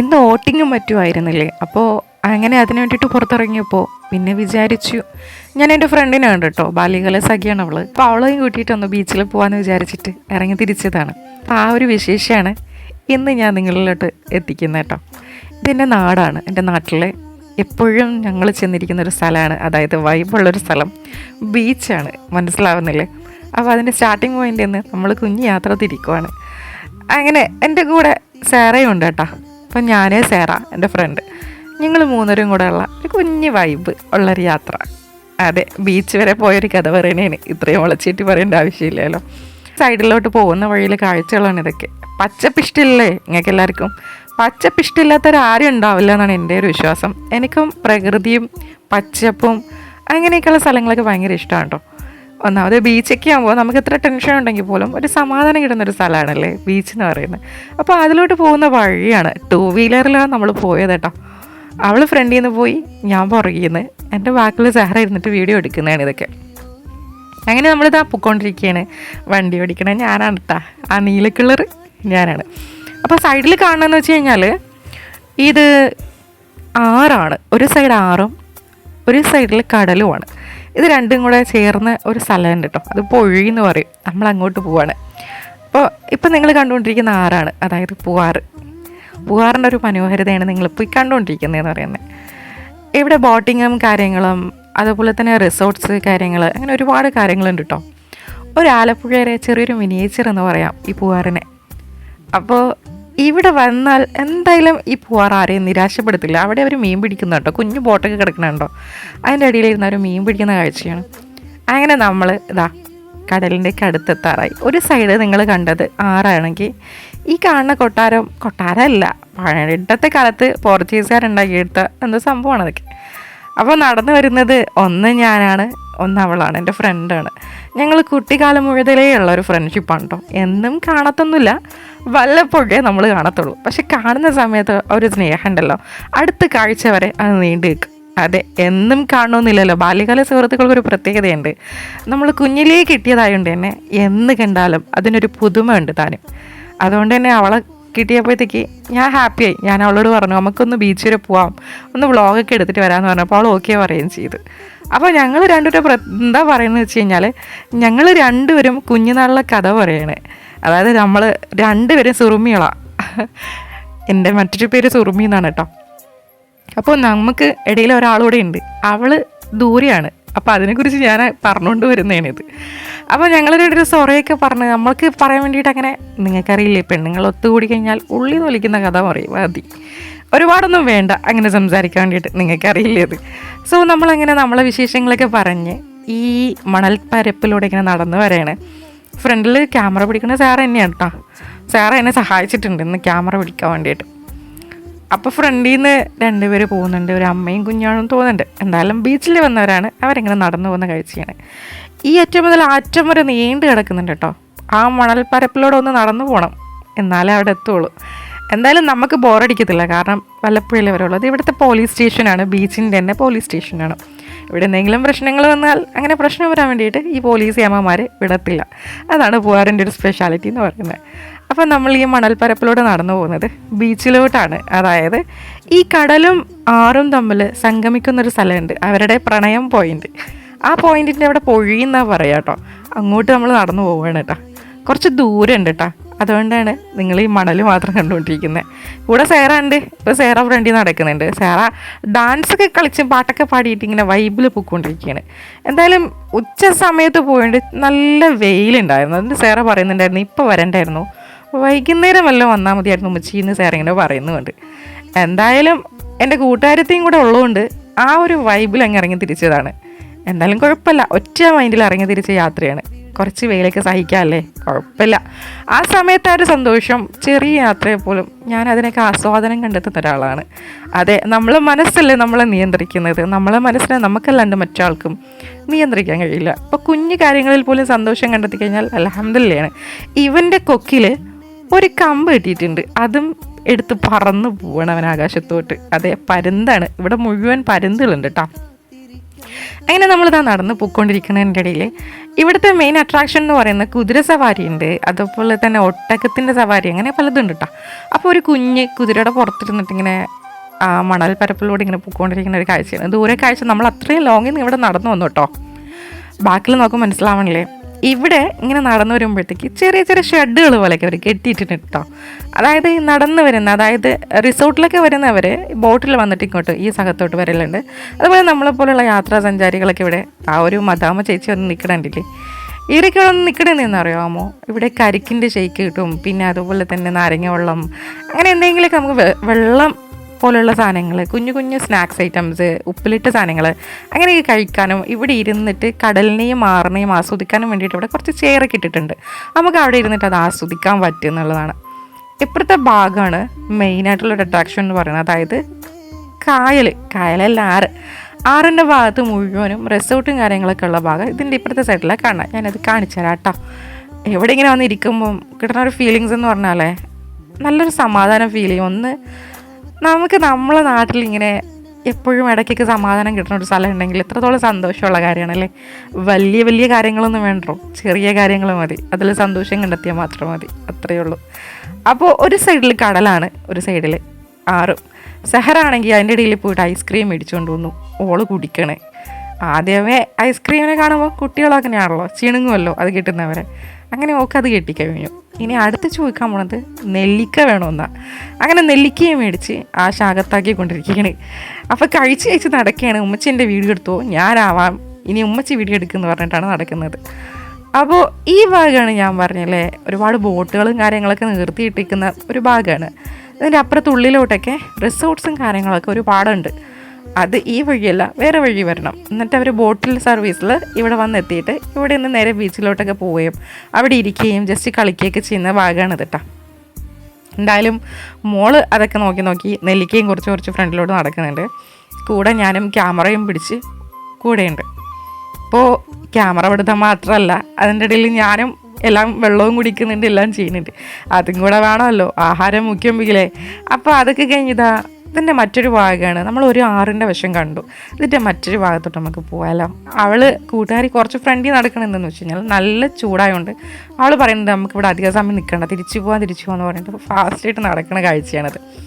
ഇന്ന് വോട്ടിങ്ങും മറ്റുമായിരുന്നില്ലേ അപ്പോൾ അങ്ങനെ അതിന് വേണ്ടിയിട്ട് പുറത്തിറങ്ങിയപ്പോൾ പിന്നെ വിചാരിച്ചു. ഞാൻ എന്റെ ഫ്രണ്ടിനെ കണ്ടു കേട്ടോ ബാല്യകാല സഖിയാണ് അവൾ. അപ്പോൾ അവളെയും കൂട്ടിയിട്ട് ഒന്ന് ബീച്ചിൽ പോകാമെന്ന് വിചാരിച്ചിട്ട് ഇറങ്ങി തിരിച്ചതാണ്. അപ്പോൾ ആ ഒരു വിശേഷമാണ് ഇന്ന് ഞാൻ നിങ്ങളിലോട്ട് എത്തിക്കുന്നത് കേട്ടോ ഇതെന്റെ നാടാണ് എന്റെ നാട്ടിലെ എപ്പോഴും ഞങ്ങൾ ചെന്നിരിക്കുന്ന ഒരു സ്ഥലമാണ് അതായത് വൈബുള്ളൊരു സ്ഥലം. ബീച്ചാണ് മനസ്സിലാവുന്നില്ലേ? അപ്പോൾ അതിന്റെ സ്റ്റാർട്ടിങ് പോയിന്റിൽ നിന്ന് നമ്മൾ കുഞ്ഞു യാത്ര തിരിക്കുവാണ്. അങ്ങനെ എന്റെ കൂടെ സാറേ ഉണ്ട് കേട്ടോ അപ്പം ഞാൻ സേറ എന്റെ ഫ്രണ്ട് ഞങ്ങൾ മൂന്നരും കൂടെ ഉള്ള ഒരു കുഞ്ഞ് വൈബ് ഉള്ളൊരു യാത്ര. അതെ ബീച്ച് വരെ പോയൊരു കഥ പറയണേന്. ഇത്രയും വളച്ചിട്ട് പറയേണ്ട ആവശ്യമില്ലല്ലോ. സൈഡിലോട്ട് പോകുന്ന വഴിയിൽ കാഴ്ചകളാണ് ഇതൊക്കെ. പച്ചപ്പിഷ്ടില്ലേ? നിങ്ങൾക്ക് എല്ലാവർക്കും. പച്ചപ്പിഷ്ടില്ലാത്തൊരാരും ഉണ്ടാവില്ല എന്നാണ് എന്റെ ഒരു വിശ്വാസം. എനിക്കും പ്രകൃതിയും പച്ചപ്പും അങ്ങനെയൊക്കെയുള്ള സ്ഥലങ്ങളൊക്കെ ഭയങ്കര ഇഷ്ടമാണ് കേട്ടോ. ഒന്നാമത് ബീച്ചൊക്കെ ആകുമ്പോൾ നമുക്ക് എത്ര ടെൻഷൻ ഉണ്ടെങ്കിൽ പോലും ഒരു സമാധാനം കിട്ടുന്നൊരു സ്ഥലമാണല്ലേ ബീച്ച് എന്ന് പറയുന്നത്. അപ്പോൾ അതിലോട്ട് പോകുന്ന വഴിയാണ് ടൂ വീലറിലാണ് നമ്മൾ പോയത് കേട്ടോ. അവൾ ഫ്രണ്ടിൽ നിന്ന് പോയി ഞാൻ പുറകിൽ നിന്ന് എന്റെ ബാക്കിൽ സഹറ ഇരുന്നിട്ട് വീഡിയോ എടുക്കുന്നതാണ് ഇതൊക്കെ. അങ്ങനെ നമ്മളിതാ പൊയ്ക്കൊണ്ടിരിക്കുകയാണ് വണ്ടി ഓടിക്കണത് ഞാനാണ് കേട്ടാ ആ നീല കളർ ഞാനാണ്. അപ്പോൾ സൈഡിൽ കാണണമെന്ന് വെച്ച് കഴിഞ്ഞാൽ ഇത് ആറാണ്. ഒരു സൈഡ് ആറും ഒരു സൈഡിൽ കടലുമാണ്. ഇത് രണ്ടും കൂടെ ചേർന്ന ഒരു സ്ഥലമുണ്ട് കേട്ടോ അത് പൊഴി എന്ന് പറയും. നമ്മൾ അങ്ങോട്ട് പോവാണ്. അപ്പോൾ ഇപ്പം നിങ്ങൾ കണ്ടുകൊണ്ടിരിക്കുന്ന ആറാണ്. അതായത് പൂവാറ്. പൂവാറിന്റെ ഒരു മനോഹരതയാണ് നിങ്ങളിപ്പോൾ ഈ കണ്ടുകൊണ്ടിരിക്കുന്നതെന്ന് പറയുന്നത്. ഇവിടെ ബോട്ടിങ്ങും കാര്യങ്ങളും അതുപോലെ തന്നെ റിസോർട്ട്സ് കാര്യങ്ങൾ അങ്ങനെ ഒരുപാട് കാര്യങ്ങളുണ്ട് കേട്ടോ ഒരു ആലപ്പുഴയുടെ ചെറിയൊരു മിനിയേച്ചർ എന്ന് പറയാം ഈ പൂവാറിനെ. അപ്പോൾ ഇവിടെ വന്നാൽ എന്തായാലും ഈ പൂവാർ ആരെയും നിരാശപ്പെടുത്തില്ല. അവിടെ അവർ മീൻ പിടിക്കുന്ന കേട്ടോ. കുഞ്ഞു ബോട്ടൊക്കെ കിടക്കണുണ്ടോ അതിന്റെ അടിയിലിരുന്ന് അവർ മീൻ പിടിക്കുന്ന കാഴ്ചയാണ്. അങ്ങനെ നമ്മൾ ഇതാ കടലിന്റെ അടുത്തെത്താറായി. ഒരു സൈഡ് നിങ്ങൾ കണ്ടത് ആറാണെങ്കിൽ ഈ കാണുന്ന കൊട്ടാരം കൊട്ടാരമല്ല പഴയത്തെ കാലത്ത് പോർച്ചുഗീസുകാരുണ്ടാക്കിയെടുത്ത എന്തോ സംഭവമാണ് അതൊക്കെ. അപ്പോൾ നടന്നു വരുന്നത് ഒന്ന് ഞാനാണ് ഒന്ന് അവളാണ് എന്റെ ഫ്രണ്ടാണ് ഞങ്ങൾ കുട്ടിക്കാലം മുഴുവലേ ഉള്ള ഒരു ഫ്രണ്ട്ഷിപ്പാണ് കേട്ടോ എന്നും കാണത്തൊന്നുമില്ല. വല്ലപ്പോഴേ നമ്മൾ കാണത്തുള്ളൂ. പക്ഷെ കാണുന്ന സമയത്ത് ഒരു സ്നേഹമുണ്ടല്ലോ. അടുത്ത കാഴ്ച വരെ അത് നീണ്ടു നിൽക്കും. അതെ എന്നും കാണണമെന്നില്ലല്ലോ. ബാല്യകാല സുഹൃത്തുക്കൾക്കൊരു പ്രത്യേകതയുണ്ട്. നമ്മൾ കുഞ്ഞിലേ കിട്ടിയതായതുകൊണ്ട് തന്നെ എന്ന് കണ്ടാലും അതിനൊരു പുതുമ ഉണ്ട് താനും. അതുകൊണ്ട് തന്നെ അവളെ കിട്ടിയപ്പോഴത്തേക്ക് ഞാൻ ഹാപ്പിയായി. ഞാൻ അവളോട് പറഞ്ഞു നമുക്കൊന്ന് ബീച്ച് വരെ പോവാം. ഒന്ന് വ്ളോഗൊക്കെ എടുത്തിട്ട് വരാമെന്ന് പറഞ്ഞപ്പോൾ അവൾ ഓക്കെ പറയുകയും ചെയ്തു. അപ്പോൾ ഞങ്ങൾ രണ്ടുപേരും പ്ര എന്താ പറയുന്നത് വെച്ച് കഴിഞ്ഞാൽ ഞങ്ങൾ രണ്ടുപേരും കുഞ്ഞുനാളിലെ കഥ പറയണേ. അതായത് നമ്മൾ രണ്ടുപേരും സുറുമികളാണ് എന്റെ മറ്റൊരു പേര് സുറുമി എന്നാണ് കേട്ടോ. അപ്പോൾ നമുക്ക് ഇടയിൽ ഒരാളൂടെ ഉണ്ട്. അവൾ ദൂരെയാണ്. അപ്പോൾ അതിനെക്കുറിച്ച് ഞാൻ പറഞ്ഞുകൊണ്ട് വരുന്നതാണ് ഇത്. അപ്പോൾ ഞങ്ങൾ രണ്ടൊരു സൊറയൊക്കെ പറഞ്ഞ് നമ്മൾക്ക് പറയാൻ വേണ്ടിയിട്ട് അങ്ങനെ നിങ്ങൾക്കറിയില്ലേ പെണ്ണുങ്ങൾ ഒത്തുകൂടി കഴിഞ്ഞാൽ ഉള്ളി തൊലിക്കുന്ന കഥ പറയും മതി. ഒരുപാടൊന്നും വേണ്ട അങ്ങനെ സംസാരിക്കാൻ വേണ്ടിയിട്ട് നിങ്ങൾക്കറിയില്ലേ അത് സോ നമ്മളങ്ങനെ നമ്മളെ വിശേഷങ്ങളൊക്കെ പറഞ്ഞ് ഈ മണൽപ്പരപ്പിലൂടെ ഇങ്ങനെ നടന്നു വരെയാണ് ഫ്രണ്ടിൽ ക്യാമറ പിടിക്കുന്ന സാറ് തന്നെയാണ് കേട്ടോ സാറ് എന്നെ സഹായിച്ചിട്ടുണ്ട് ഇന്ന് ക്യാമറ പിടിക്കാൻ വേണ്ടിയിട്ട്. അപ്പോൾ ഫ്രണ്ടിൽ നിന്ന് രണ്ടുപേര് പോകുന്നുണ്ട്. ഒരു അമ്മയും കുഞ്ഞാണെന്ന് തോന്നുന്നുണ്ട്. എന്തായാലും ബീച്ചിൽ വന്നവരാണ്. അവരിങ്ങനെ നടന്നു പോകുന്ന കാഴ്ചയാണ്. ഈ അറ്റം മുതൽ അറ്റം വരെ നീണ്ടു കിടക്കുന്നുണ്ട് കേട്ടോ. ആ മണൽപ്പരപ്പിലൂടെ ഒന്ന് നടന്നു പോകണം എന്നാലേ അവിടെ എത്തുള്ളൂ. എന്തായാലും നമുക്ക് ബോറടിക്കത്തില്ല കാരണം വല്ലപ്പുഴയിലെ വരുള്ളത് അത് ഇവിടുത്തെ പോലീസ് സ്റ്റേഷനാണ് ബീച്ചിന്റെ തന്നെ പോലീസ് സ്റ്റേഷനാണ് ഇവിടെ എന്തെങ്കിലും പ്രശ്നങ്ങൾ വന്നാൽ അങ്ങനെ പ്രശ്നം വരാൻ വേണ്ടിയിട്ട് ഈ പോലീസ് യാമ്മമാർ വിടത്തില്ല. അതാണ് പൂവാറിന്റെ ഒരു സ്പെഷ്യാലിറ്റി എന്ന് പറയുന്നത്. അപ്പം നമ്മൾ ഈ മണൽപ്പരപ്പിലൂടെ നടന്നു പോകുന്നത് ബീച്ചിലോട്ടാണ്. അതായത് ഈ കടലും ആറും തമ്മിൽ സംഗമിക്കുന്നൊരു സ്ഥലമുണ്ട്. അവരുടെ പ്രണയം പോയിന്റ് ആ പോയിന്റിന്റെ അവിടെ പൊഴിയെന്നാണ് പറയാം കേട്ടോ അങ്ങോട്ട് നമ്മൾ നടന്നു പോവുകയാണ് കേട്ടോ കുറച്ച് ദൂരം ഉണ്ട് കേട്ടോ അതുകൊണ്ടാണ് നിങ്ങൾ ഈ മണൽ മാത്രം കണ്ടുകൊണ്ടിരിക്കുന്നത് കൂടെ സേറ ഉണ്ട്. ഇപ്പോൾ സേറ ഫ്രണ്ടിൽ നടക്കുന്നുണ്ട്. സേറ ഡാൻസ് ഒക്കെ കളിച്ചും പാട്ടൊക്കെ പാടിയിട്ട് ഇങ്ങനെ വൈബിൽ പൊയ്ക്കൊണ്ടിരിക്കുകയാണ്. എന്തായാലും ഉച്ച സമയത്ത് പോയിട്ട് നല്ല വെയിലുണ്ടായിരുന്നു. അതിന്റെ സേറ പറയുന്നുണ്ടായിരുന്നു ഇപ്പോൾ വരണ്ടായിരുന്നു. വൈകുന്നേരം വല്ലതും വന്നാൽ മതിയായിരുന്നു ഉമ്മച്ചീന്ന് സാർ ഇങ്ങനെ പറയുന്നുണ്ട്. എന്തായാലും എന്റെ കൂട്ടുകാരത്തെയും കൂടെ ഉള്ളതുകൊണ്ട് ആ ഒരു വൈബിൽ അങ്ങ് ഇറങ്ങി തിരിച്ചതാണ്. എന്തായാലും കുഴപ്പമില്ല. ഒറ്റ മൈൻഡിൽ ഇറങ്ങി തിരിച്ച യാത്രയാണ്. കുറച്ച് വെയിലൊക്കെ സഹിക്കാമല്ലേ കുഴപ്പമില്ല. ആ സമയത്ത് ആ ഒരു സന്തോഷം ചെറിയ യാത്രയെ പോലും ഞാൻ അതിനൊക്കെ ആസ്വാദനം കണ്ടെത്തുന്ന ഒരാളാണ്. അതെ നമ്മളെ മനസ്സല്ലേ നമ്മളെ നിയന്ത്രിക്കുന്നത്. നമ്മളെ മനസ്സിനെ നമുക്കല്ലാണ്ട് മറ്റാൾക്കും നിയന്ത്രിക്കാൻ കഴിയില്ല. അപ്പോൾ കുഞ്ഞു കാര്യങ്ങളിൽ പോലും സന്തോഷം കണ്ടെത്തി കഴിഞ്ഞാൽ അലഹമ്മദില്ലയാണ് ഇവന്റെ കൊക്കിൽ ഒരു കമ്പ് കിട്ടിയിട്ടുണ്ട്. അതും എടുത്ത് പറന്ന് പോവണം അവൻ ആകാശത്തോട്ട്. അതെ പരുന്താണ്. ഇവിടെ മുഴുവൻ പരുന്തുകളുണ്ട് കേട്ടോ അങ്ങനെ നമ്മൾ നമ്മളിതാ നടന്ന് പോയിക്കൊണ്ടിരിക്കുന്നതിന്റെ ഇടയിൽ ഇവിടുത്തെ മെയിൻ അട്രാക്ഷൻ എന്ന് പറയുന്നത് കുതിര സവാരി ഉണ്ട്. അതുപോലെ തന്നെ ഒട്ടകത്തിന്റെ സവാരി അങ്ങനെ പലതുണ്ട് കേട്ടോ അപ്പോൾ ഒരു കുഞ്ഞ് കുതിരയുടെ പുറത്തിരുന്നിട്ട് ഇങ്ങനെ ആ മണൽ പരപ്പിലൂടെ ഇങ്ങനെ പോയിക്കൊണ്ടിരിക്കുന്ന ഒരു കാഴ്ചയാണ്. ദൂരെ കാഴ്ച നമ്മൾ അത്രയും ലോങ്ങിൽ നിന്ന് ഇവിടെ നടന്നു വന്നു കേട്ടോ ബാക്കിൽ നോക്കുമ്പോൾ മനസ്സിലാവണില്ലേ? ഇവിടെ ഇങ്ങനെ നടന്നു വരുമ്പോഴത്തേക്ക് ചെറിയ ചെറിയ ഷെഡുകൾ പോലെയൊക്കെ അവർ കെട്ടിയിട്ടുണ്ട് കേട്ടോ. അതായത് ഈ നടന്നു വരുന്ന അതായത് റിസോർട്ടിലൊക്കെ വരുന്നവർ ബോട്ടിൽ വന്നിട്ട് ഇങ്ങോട്ട് ഈ സ്ഥലത്തോട്ട് വരലുണ്ട്. അതുപോലെ നമ്മളെപ്പോലുള്ള യാത്രാ സഞ്ചാരികളൊക്കെ ഇവിടെ ആ ഒരു മദാമ ചേച്ചി വന്ന് നിൽക്കണണ്ടില്ലേ ഇവരൊക്കെ വന്ന് നിൽക്കണമെന്ന് അറിയാമോ ഇവിടെ കരിക്കിന്റെ ഷെയ്ക്ക് കിട്ടും പിന്നെ അതുപോലെ തന്നെ നാരങ്ങ വെള്ളം അങ്ങനെ എന്തെങ്കിലുമൊക്കെ നമുക്ക് വെള്ളം പോലുള്ള സാധനങ്ങൾ കുഞ്ഞു കുഞ്ഞു സ്നാക്സ് ഐറ്റംസ് ഉപ്പിലിട്ട സാധനങ്ങൾ അങ്ങനെയൊക്കെ കഴിക്കാനും ഇവിടെ ഇരുന്നിട്ട് കടലിനെയും മാറിനെയും ആസ്വദിക്കാനും വേണ്ടിയിട്ട് ഇവിടെ കുറച്ച് ചെയറൊക്കെ ഇട്ടിട്ടുണ്ട്. നമുക്ക് അവിടെ ഇരുന്നിട്ട് അത് ആസ്വദിക്കാൻ പറ്റും എന്നുള്ളതാണ്. ഇപ്പോഴത്തെ ഭാഗമാണ് മെയിനായിട്ടുള്ളൊരു അട്രാക്ഷൻ എന്ന് പറയുന്നത്. അതായത് കായൽ കായലല്ല ആറ്. ആറിന്റെ ഭാഗത്ത് മുഴുവനും റിസോർട്ടും കാര്യങ്ങളൊക്കെ ഉള്ള ഭാഗം ഇതിന്റെ ഇപ്പുറത്തെ സൈഡിലാണ് കാണാം ഞാനത് കാണിച്ചു തരാം കേട്ടോ എവിടെ ഇങ്ങനെ വന്നിരിക്കുമ്പം കിട്ടുന്ന ഒരു ഫീലിങ്സ് എന്ന് പറഞ്ഞാലേ നല്ലൊരു സമാധാനം ഫീൽ ചെയ്യും. ഒന്ന് നമുക്ക് നമ്മളെ നാട്ടിൽ ഇങ്ങനെ എപ്പോഴും ഇടയ്ക്കൊക്കെ സമാധാനം കിട്ടുന്ന ഒരു സ്ഥലം ഉണ്ടെങ്കിൽ എത്രത്തോളം സന്തോഷമുള്ള കാര്യമാണല്ലേ? വലിയ വലിയ കാര്യങ്ങളൊന്നും വേണ്ടോ ചെറിയ കാര്യങ്ങൾ മതി. അതിൽ സന്തോഷം കണ്ടെത്തിയാൽ മാത്രം മതി. അത്രയേ ഉള്ളൂ. അപ്പോൾ ഒരു സൈഡിൽ കടലാണ് ഒരു സൈഡിൽ ആറും. സെഹറാണെങ്കിൽ അതിന്റെ ഇടയിൽ പോയിട്ട് ഐസ്ക്രീം മേടിച്ചുകൊണ്ട് വന്നു. ഓൾ കുടിക്കണേ. ആദ്യമേ ഐസ്ക്രീമിനെ കാണുമ്പോൾ കുട്ടികളൊക്കെ ആണല്ലോ ചിണുങ്ങുമല്ലോ അത് കിട്ടുന്നവരെ. അങ്ങനെ ഓക്കെ അത് കെട്ടിക്കഴിഞ്ഞു. ഇനി അടുത്ത് ചോദിക്കാൻ പോണത് നെല്ലിക്ക വേണമെന്നാ അങ്ങനെ നെല്ലിക്കയും മേടിച്ച് ആ ശാകത്താക്കി കൊണ്ടിരിക്കുകയാണ് അപ്പോൾ കഴിച്ച് കഴിച്ച് നടക്കുകയാണ്. ഉമ്മച്ചി എന്റെ വീഡിയോ എടുത്തോ? ഞാനാവാം. ഇനി ഉമ്മച്ചി വീഡിയോ എടുക്കുമെന്ന് പറഞ്ഞിട്ടാണ് നടക്കുന്നത്. അപ്പോൾ ഈ ഭാഗമാണ് ഞാൻ പറഞ്ഞല്ലേ ഒരുപാട് ബോട്ടുകളും കാര്യങ്ങളൊക്കെ നിർത്തിയിട്ടിരിക്കുന്ന ഒരു ഭാഗമാണ്. അതിന്റെ അപ്പുറത്തുള്ളിലോട്ടൊക്കെ റിസോർട്ട്സും കാര്യങ്ങളൊക്കെ ഒരുപാടുണ്ട്. അത് ഈ വഴിയല്ല വേറെ വഴി വരണം. എന്നിട്ട് അവർ ബോട്ടിൽ സർവീസിൽ ഇവിടെ വന്നെത്തിയിട്ട് ഇവിടെ നിന്ന് നേരെ ബീച്ചിലോട്ടൊക്കെ പോവുകയും അവിടെ ഇരിക്കുകയും ജസ്റ്റ് കളിക്കുകയൊക്കെ ചെയ്യുന്ന ഭാഗമാണ് കേട്ടോ എന്തായാലും മോൾ അതൊക്കെ നോക്കി നോക്കി നെല്ലിക്കയും കുറച്ച് കുറച്ച് ഫ്രണ്ടിലോട്ട് നടക്കുന്നുണ്ട്. കൂടെ ഞാനും ക്യാമറയും പിടിച്ച് കൂടെയുണ്ട്. ഇപ്പോൾ ക്യാമറ പിടുത്തം മാത്രമല്ല അതിന്റെ ഇടയിൽ ഞാനും എല്ലാം വെള്ളവും കുടിക്കുന്നുണ്ട് എല്ലാം ചെയ്യുന്നുണ്ട്. അതും കൂടെ വേണമല്ലോ ആഹാരം മുഖ്യം മുഖ്യമ്പിക്കില്ലേ അപ്പോൾ അതൊക്കെ കഴിഞ്ഞിതാ ഇതിന്റെ മറ്റൊരു ഭാഗമാണ്. നമ്മൾ ഒരു ആറിന്റെ വശം കണ്ടു. ഇതിന്റെ മറ്റൊരു ഭാഗത്തോട്ട് നമുക്ക് പോയാലോ അവൾ കൂട്ടുകാരി കുറച്ച് ഫ്രണ്ടിൽ നടക്കണമെന്ന് വെച്ച് കഴിഞ്ഞാൽ നല്ല ചൂടായതുകൊണ്ട് അവൾ പറയുന്നത് നമുക്ക് ഇവിടെ അധിക സമയം നിൽക്കണ്ട. തിരിച്ചു പോകാൻ തിരിച്ചു പോകാന്ന് പറഞ്ഞിട്ട് ഫാസ്റ്റായിട്ട് നടക്കുന്ന കാഴ്ചയാണത്.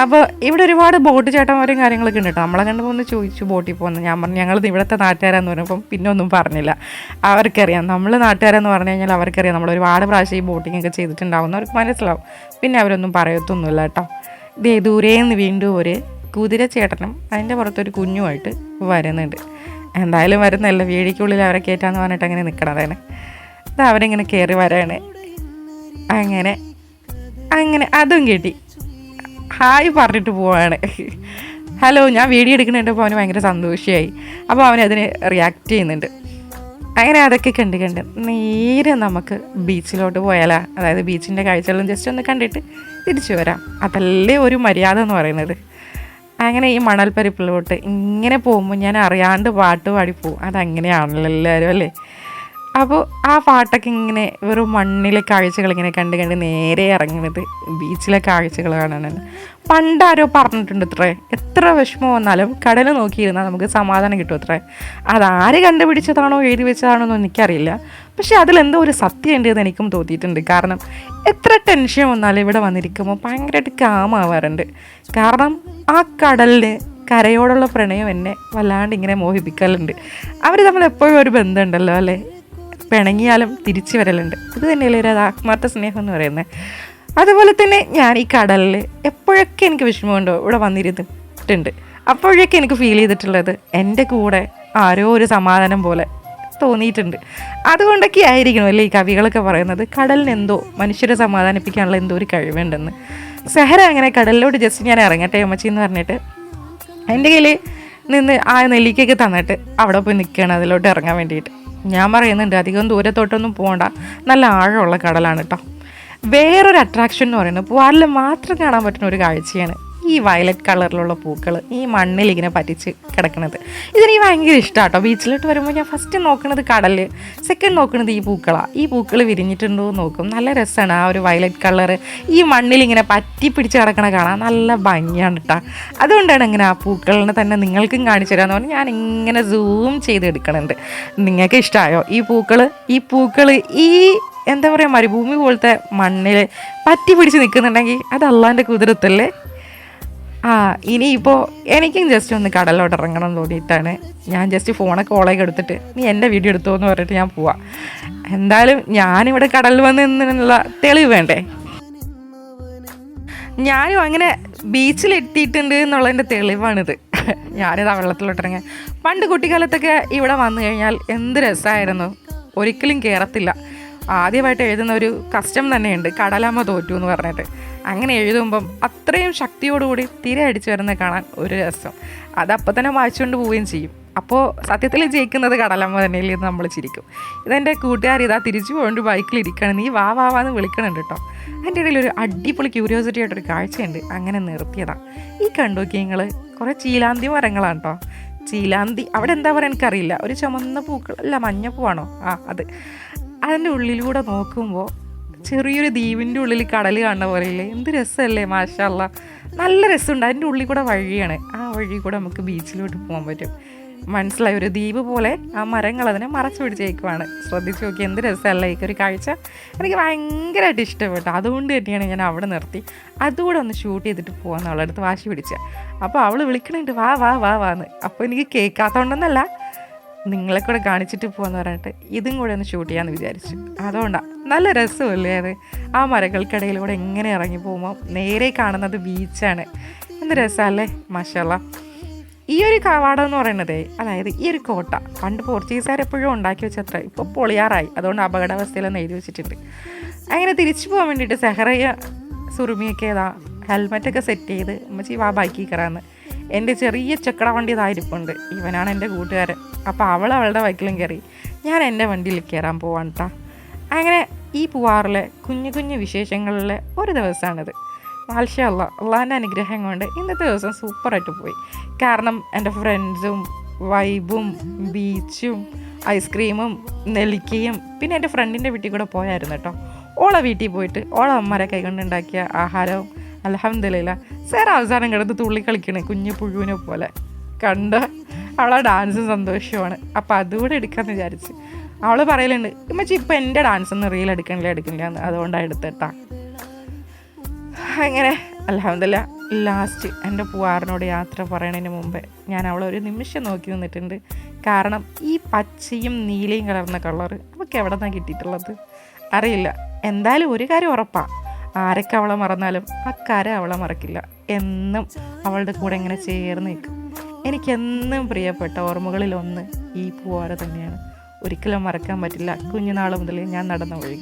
അപ്പോൾ ഇവിടെ ഒരുപാട് ബോട്ട് ചേട്ടന്മാരും കാര്യങ്ങളൊക്കെ ഉണ്ട് കേട്ടോ. നമ്മളെ കണ്ടപ്പോൾ ഒന്ന് ചോദിച്ചു ബോട്ടിൽ പോകുന്നത് ഞാൻ പറഞ്ഞു ഞങ്ങൾ ഇവിടുത്തെ നാട്ടുകാരാന്ന് പറഞ്ഞപ്പം പിന്നെ ഒന്നും പറഞ്ഞില്ല. അവർക്കറിയാം. നമ്മൾ നാട്ടുകാരെന്ന് പറഞ്ഞു കഴിഞ്ഞാൽ അവർക്കറിയാം. നമ്മൾ ഒരുപാട് പ്രാവശ്യം ഈ ബോട്ടിങ്ങൊക്കെ ഒക്കെ അവർക്ക് മനസ്സിലാവും. പിന്നെ അവരൊന്നും പറയത്തൊന്നുമില്ല കേട്ടോ. ഇതേ ദൂരേന്ന് വീണ്ടും ഒരു കുതിര ചേട്ടനും അതിന്റെ പുറത്തൊരു കുഞ്ഞുമായിട്ട് വരുന്നുണ്ട്. എന്തായാലും വരുന്നല്ല വീടിക്കുള്ളിൽ അവരെ കയറ്റാന്ന് പറഞ്ഞിട്ട് അങ്ങനെ നിൽക്കണതാണ് അത് അവരിങ്ങനെ കയറി വരാണ്. അങ്ങനെ അങ്ങനെ അതും കിട്ടി. ഹായ് പറഞ്ഞിട്ട് പോവാണ്. ഹലോ ഞാൻ വീഡിയോ എടുക്കുന്നുണ്ടപ്പോൾ അവന് ഭയങ്കര സന്തോഷമായി അപ്പോൾ അവൻ അതിന് റിയാക്ട് ചെയ്യുന്നുണ്ട്. അങ്ങനെ അതൊക്കെ കണ്ട് കണ്ട് നേരെ നമുക്ക് ബീച്ചിലോട്ട് പോയാലാ. അതായത് ബീച്ചിന്റെ കാഴ്ചകളും ജസ്റ്റ് ഒന്ന് കണ്ടിട്ട് തിരിച്ചു വരാം. അതല്ലേ ഒരു മര്യാദ എന്ന് പറയുന്നത്. അങ്ങനെ ഈ മണൽപ്പരിപ്പിലോട്ട് ഇങ്ങനെ പോകുമ്പോൾ ഞാൻ അറിയാണ്ട് പാട്ട് പാടി പോകും അതങ്ങനെയാണല്ലോ എല്ലാവരും അല്ലേ? അപ്പോൾ ആ പാട്ടൊക്കെ ഇങ്ങനെ വെറും മണ്ണിലെ കാഴ്ചകൾ ഇങ്ങനെ കണ്ട് കണ്ട് നേരെ ഇറങ്ങുന്നത് ബീച്ചിലെ കാഴ്ചകൾ കാണാനാണ്. പണ്ടാരോ പറഞ്ഞിട്ടുണ്ട് ഇത്രേ. എത്ര വിഷമം വന്നാലും കടൽ നോക്കിയിരുന്നാൽ നമുക്ക് സമാധാനം കിട്ടും അത്രേ. അതാര് കണ്ടുപിടിച്ചതാണോ എഴുതി വെച്ചതാണോ എന്നൊന്നും എനിക്കറിയില്ല. പക്ഷെ അതിലെന്തോ ഒരു സത്യം ഉണ്ട് എന്ന് എനിക്കും തോന്നിയിട്ടുണ്ട്. കാരണം എത്ര ടെൻഷൻ വന്നാലും ഇവിടെ വന്നിരിക്കുമ്പോൾ ഭയങ്കരമായിട്ട് കാമാവാറുണ്ട് കാരണം ആ കടലിന് കരയോടുള്ള പ്രണയം എന്നെ വല്ലാണ്ട് ഇങ്ങനെ മോഹിപ്പിക്കലുണ്ട്. അവർ തമ്മിൽ എപ്പോഴും ഒരു ബന്ധമുണ്ടല്ലോ അല്ലേ? പിണങ്ങിയാലും തിരിച്ചു വരലുണ്ട്. ഇത് തന്നെയല്ലേ ഒരു ആത്മാർത്ഥ സ്നേഹം എന്ന് പറയുന്നത്. അതുപോലെ തന്നെ ഞാൻ ഈ കടലിൽ എപ്പോഴൊക്കെ എനിക്ക് വിഷമമുണ്ടോ ഇവിടെ വന്നിരുന്നിട്ടുണ്ട്. അപ്പോഴൊക്കെ എനിക്ക് ഫീൽ ചെയ്തിട്ടുള്ളത് എന്റെ കൂടെ ആരോ ഒരു സമാധാനം പോലെ തോന്നിയിട്ടുണ്ട്. അതുകൊണ്ടൊക്കെ ആയിരിക്കണം അല്ലേ ഈ കവികളൊക്കെ പറയുന്നത്? കടലിന് എന്തോ മനുഷ്യരെ സമാധാനിപ്പിക്കാനുള്ള എന്തോ ഒരു കഴിവുണ്ടെന്ന്. സെഹര അങ്ങനെ കടലിലോട്ട് ജസ്റ്റ് ഞാൻ ഇറങ്ങട്ടെ അമ്മച്ചി എന്ന് പറഞ്ഞിട്ട് എന്റെ കയ്യിൽ നിന്ന് ആ നെല്ലിക്കൊക്കെ തന്നിട്ട് അവിടെ പോയി നിൽക്കുകയാണ് അതിലോട്ട് ഇറങ്ങാൻ വേണ്ടിയിട്ട്. ഞാൻ പറയുന്നുണ്ട് അധികം ദൂരത്തോട്ടൊന്നും പോകണ്ട നല്ല ആഴമുള്ള കടലാണ് കേട്ടോ വേറൊരു അട്രാക്ഷൻ എന്ന് പറയുന്നത് പൂവാറിൽ മാത്രം കാണാൻ പറ്റുന്ന ഒരു കാഴ്ചയാണ്. ഈ വയലറ്റ് കളറിലുള്ള പൂക്കൾ ഈ മണ്ണിൽ ഇങ്ങനെ പറ്റിച്ച് കിടക്കുന്നത് ഇതെനിക്ക് ഭയങ്കര ഇഷ്ടമാണ് കേട്ടോ ബീച്ചിലോട്ട് വരുമ്പോൾ ഞാൻ ഫസ്റ്റ് നോക്കുന്നത് കടൽ സെക്കൻഡ് നോക്കുന്നത് ഈ പൂക്കളാണ് ഈ പൂക്കൾ വിരിഞ്ഞിട്ടുണ്ടോ എന്ന് നോക്കും. നല്ല രസമാണ് ആ ഒരു വയലറ്റ് കളർ ഈ മണ്ണിൽ ഇങ്ങനെ പറ്റി പിടിച്ച് കിടക്കണ കാണാൻ നല്ല ഭംഗിയാണ് കേട്ടോ അതുകൊണ്ടാണ് ഇങ്ങനെ ആ പൂക്കളിനെ തന്നെ നിങ്ങൾക്കും കാണിച്ചു തരാമെന്ന് പറഞ്ഞാൽ ഞാൻ ഇങ്ങനെ സൂം ചെയ്ത് ചെയ്തെടുക്കണുണ്ട്. നിങ്ങൾക്ക് ഇഷ്ടമായോ ഈ പൂക്കൾ ഈ പൂക്കൾ ഈ എന്താ പറയുക മരുഭൂമി പോലത്തെ മണ്ണിൽ പറ്റി പിടിച്ച് നിൽക്കുന്നുണ്ടെങ്കിൽ അത് അള്ളാന്റെ കുതിരത്തല്ലേ? ആ ഇനിയിപ്പോൾ എനിക്കും ജസ്റ്റ് ഒന്ന് കടലോട്ട് ഇറങ്ങണം എന്ന് തോന്നിയിട്ടാണ്. ഞാൻ ജസ്റ്റ് ഫോണൊക്കെ ഓളേക്ക് എടുത്തിട്ട് നീ എന്റെ വീഡിയോ എടുത്തോ എന്ന് പറഞ്ഞിട്ട് ഞാൻ പോവാം. എന്തായാലും ഞാനിവിടെ കടലിൽ വന്ന് നിന്നുള്ള തെളിവ് വേണ്ടേ? ഞാനും അങ്ങനെ ബീച്ചിൽ എത്തിയിട്ടുണ്ട് എന്നുള്ളതിന്റെ തെളിവാണിത്. ഞാനിത് ആ വെള്ളത്തിലോട്ടിറങ്ങി പണ്ട് കുട്ടിക്കാലത്തൊക്കെ ഇവിടെ വന്നു കഴിഞ്ഞാൽ എന്ത് രസമായിരുന്നു ഒരിക്കലും കയറത്തില്ല ആദ്യമായിട്ട് എഴുതുന്ന ഒരു കസ്റ്റം തന്നെയുണ്ട് കടലമ്മ തോറ്റു എന്ന് പറഞ്ഞിട്ട്. അങ്ങനെ എഴുതുമ്പം അത്രയും ശക്തിയോടുകൂടി തിര അടിച്ചു വരുന്നത് കാണാൻ ഒരു രസം. അത് അപ്പം തന്നെ വായിച്ചുകൊണ്ട് പോവുകയും ചെയ്യും. അപ്പോൾ സത്യത്തിൽ ജയിക്കുന്നത് കടലമ്മ തന്നെയല്ലേ എന്ന് നമ്മൾ ചിരിക്കും. ഇതെന്റെ കൂട്ടുകാർ ഇതാ തിരിച്ചു പോകൊണ്ട് ബൈക്കിലിരിക്കണം നീ വാ വാ വാന്ന് വിളിക്കണുണ്ട് കേട്ടോ അതിന്റെ ഇടയിൽ ഒരു അടിപൊളി ക്യൂരിയോസിറ്റി ആയിട്ടൊരു കാഴ്ചയുണ്ട്. അങ്ങനെ നിർത്തിയതാണ് ഈ കണ്ടോക്കി നിങ്ങൾ കുറേ ചീലാന്തി മരങ്ങളാണ് കേട്ടോ ചീലാന്തി അവിടെ എന്താ പറയുക എനിക്കറിയില്ല. ഒരു ചുമന്ന പൂക്കൾ അല്ല മഞ്ഞപ്പൂവാണോ ആ അത്. അതിന്റെ ഉള്ളിലൂടെ നോക്കുമ്പോൾ ചെറിയൊരു ദ്വീപിന്റെ ഉള്ളിൽ കടൽ കാണുന്ന പോലെയല്ലേ? എന്ത് രസമല്ലേ മാഷല്ല. നല്ല രസമുണ്ട്. അതിന്റെ ഉള്ളിൽ കൂടെ വഴിയാണ്. ആ വഴി കൂടെ നമുക്ക് ബീച്ചിലോട്ട് പോകാൻ പറ്റും. മനസ്സിലായി? ഒരു ദ്വീപ് പോലെ ആ മരങ്ങൾ അതിനെ മറച്ചു പിടിച്ചേക്കുവാണ്. ശ്രദ്ധിച്ച് നോക്കി എന്ത് രസമല്ലേ? ഒരു കാഴ്ച എനിക്ക് ഭയങ്കരമായിട്ട് ഇഷ്ടപ്പെട്ടു. അതുകൊണ്ട് തന്നെയാണ് ഞാൻ അവിടെ നിർത്തി. അതുകൂടെ ഒന്ന് ഷൂട്ട് ചെയ്തിട്ട് പോകാമെന്നുള്ള അടുത്ത് വാശി പിടിച്ച. അപ്പോൾ അവൾ വിളിക്കണുണ്ട് വാ വാ വാ വാന്ന് അപ്പോൾ എനിക്ക് കേൾക്കാത്തതുകൊണ്ടെന്നല്ല നിങ്ങളെ കൂടെ കാണിച്ചിട്ട് പോകാന്ന് പറഞ്ഞിട്ട് ഇതും കൂടെ ഒന്ന് ഷൂട്ട് ചെയ്യാമെന്ന് വിചാരിച്ചു. അതുകൊണ്ടാണ് നല്ല രസമല്ലേ അത്. ആ മരങ്ങൾക്കിടയിലൂടെ എങ്ങനെ ഇറങ്ങി പോകുമ്പോൾ നേരെ കാണുന്നത് ബീച്ചാണ് എന്ത് രസമല്ലേ? മഷാല ഈ ഒരു കവാടം എന്ന് പറയുന്നത് അതായത് ഈ ഒരു കോട്ട പണ്ട് പോർച്ചുഗീസുകാർ എപ്പോഴും ഉണ്ടാക്കി വെച്ചത്ര ഇപ്പോൾ പൊളിയാറായി. അതുകൊണ്ട് അപകടാവസ്ഥയിലൊന്നും എഴുതി വെച്ചിട്ടുണ്ട്. അങ്ങനെ തിരിച്ചു പോകാൻ വേണ്ടിയിട്ട് സെഹറയ സുറുമിയൊക്കെ ഏതാ ഹെൽമെറ്റൊക്കെ സെറ്റ് ചെയ്ത് ഉമ്മച്ചി വാ ബൈക്കിൽ കയറാന്ന്. എന്റെ ചെറിയ ചക്കട വണ്ടി ഇതായിരിപ്പുണ്ട് ഇവനാണ് എന്റെ കൂട്ടുകാരൻ. അപ്പോൾ അവൾ അവളുടെ ബൈക്കിലും കയറി ഞാൻ എന്റെ വണ്ടിയിൽ കയറാൻ പോവാണ് കേട്ടോ അങ്ങനെ ഈ പൂവാറിലെ കുഞ്ഞു കുഞ്ഞു വിശേഷങ്ങളിലെ ഒരു ദിവസമാണിത്. മാൽഷല്ല അള്ളാന്റെ അനുഗ്രഹം കൊണ്ട് ഇന്നത്തെ ദിവസം സൂപ്പറായിട്ട് പോയി. കാരണം എന്റെ ഫ്രണ്ട്സും വൈബും ബീച്ചും ഐസ്ക്രീമും നെല്ലിക്കയും പിന്നെ എന്റെ ഫ്രണ്ടിന്റെ വീട്ടിൽ കൂടെ പോയായിരുന്നു കേട്ടോ. ഓളെ വീട്ടിൽ പോയിട്ട് ഓളെ അമ്മമാരെ കൈകൊണ്ടുണ്ടാക്കിയ ആഹാരവും അലഹമില്ല സാർ അവസാനം കിടന്ന് തുള്ളി കളിക്കണേ കുഞ്ഞു പുഴുവിനെ പോലെ. കണ്ട അവളെ ഡാൻസും സന്തോഷവുമാണ് അപ്പോൾ അതുകൂടെ എടുക്കാമെന്ന് വിചാരിച്ച് അവൾ പറയലുണ്ട് ഉമ്മച്ചി ഇപ്പം എന്റെ ഡാൻസ് ഒന്നും റീൽ എടുക്കണില്ല എടുക്കണില്ല എന്ന്. അതുകൊണ്ടാണ് എടുത്തിട്ടാ അങ്ങനെ അലഹമില്ല ലാസ്റ്റ് എന്റെ പൂവാറിനോട് യാത്ര പറയണതിന് മുമ്പേ ഞാൻ അവളെ ഒരു നിമിഷം നോക്കി നിന്നിട്ടുണ്ട്. കാരണം ഈ പച്ചയും നീലയും കലർന്ന കളർ അവൾക്ക് എവിടെ നിന്നാണ് കിട്ടിയിട്ടുള്ളത്? അറിയില്ല. എന്തായാലും ഒരു കാര്യം ഉറപ്പാണ് ആരൊക്കെ അവളെ മറന്നാലും അക്കാരെ അവളെ മറക്കില്ല. എന്നും അവളുടെ കൂടെ ഇങ്ങനെ ചേർന്ന് നിൽക്കും. എനിക്കെന്നും പ്രിയപ്പെട്ട ഓർമ്മകളിലൊന്ന് ഈ പൂവാറ് തന്നെയാണ്. ഒരിക്കലും മറക്കാൻ പറ്റില്ല. കുഞ്ഞുനാൾ മുതൽ ഞാൻ നടന്ന വഴികൾ.